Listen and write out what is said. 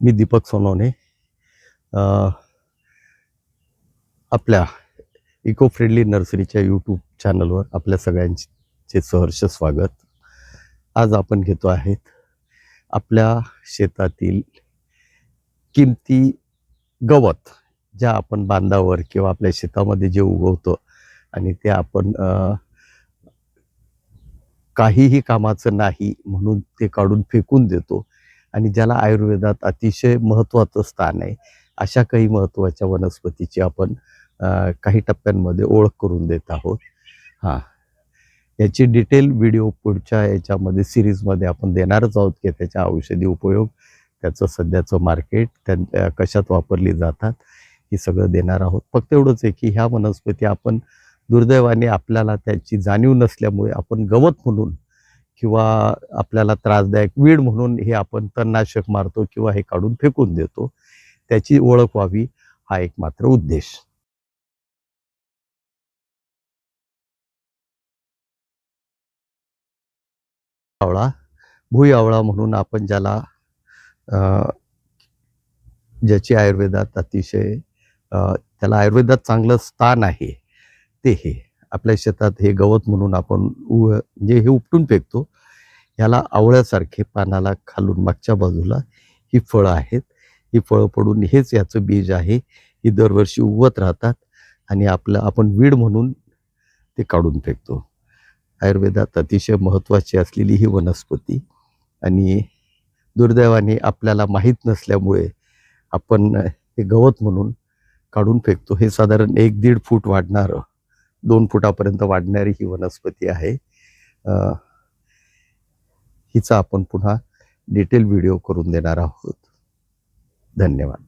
मी दीपक सोनवणे आपल्या eco friendly नर्सरीच्या YouTube चॅनलवर आपल्या सगळ्यांचे सहर्ष स्वागत. आज आपण घेतो आहेत आपल्या शेतातील किमती गवत ज्या आपण बांधावर किंवा आपल्या शेतामध्ये जे उगवतो आणि ते आपण काहीही कामाचं नाही म्हणून ते काढून फेकून देतो. आणि ज्याला आयुर्वेदात अतिशय महत्त्वाचं स्थान आहे अशा काही महत्त्वाच्या वनस्पतीची आपण काही टप्प्यांमध्ये ओळख करून देत आहोत. हां. याची डिटेल व्हिडिओ पुढच्या याच्यामध्ये सिरीजमध्ये आपण देणारच आहोत की त्याच्या औषधी उपयोग त्याचं सध्याचं मार्केट त्या कशात वापरली जातात हे सगळं देणार आहोत. फक्त एवढंच आहे की ह्या वनस्पती आपण दुर्दैवाने आपल्याला त्याची जाणीव नसल्यामुळे आपण गवत म्हणून किंवा आपल्याला त्रासदायक वीड म्हणून हे आपण तणनाशक मारतो किंवा हे काढून फेकून देतो त्याची ओळख व्हावी हा एक मात्र उद्देश. आवळा भुई आवळा म्हणून आपण ज्याला ज्याची आयुर्वेदात अतिशय त्याला आयुर्वेदात चांगलं स्थान आहे ते हे. आपल्या शेतात हे गवत म्हणून आपण उ म्हणजे हे उपटून फेकतो ह्याला आवळ्यासारखे पानाला खालून मागच्या बाजूला ही फळं आहेत. ही फळं पडून हेच याचं बीज आहे. ही दरवर्षी उगवत राहतात आणि आपलं आपण वीड म्हणून ते काढून फेकतो. आयुर्वेदात अतिशय महत्त्वाची असलेली ही वनस्पती आणि दुर्दैवाने आपल्याला माहीत नसल्यामुळे आपण हे गवत म्हणून काढून फेकतो. हे साधारण एक दीड फूट वाढणारं दोन फुटापर्यंत वाढणारी ही वनस्पती आहे. हिचा आपण पुन्हा डिटेल व्हिडिओ करून देणार आहोत. धन्यवाद.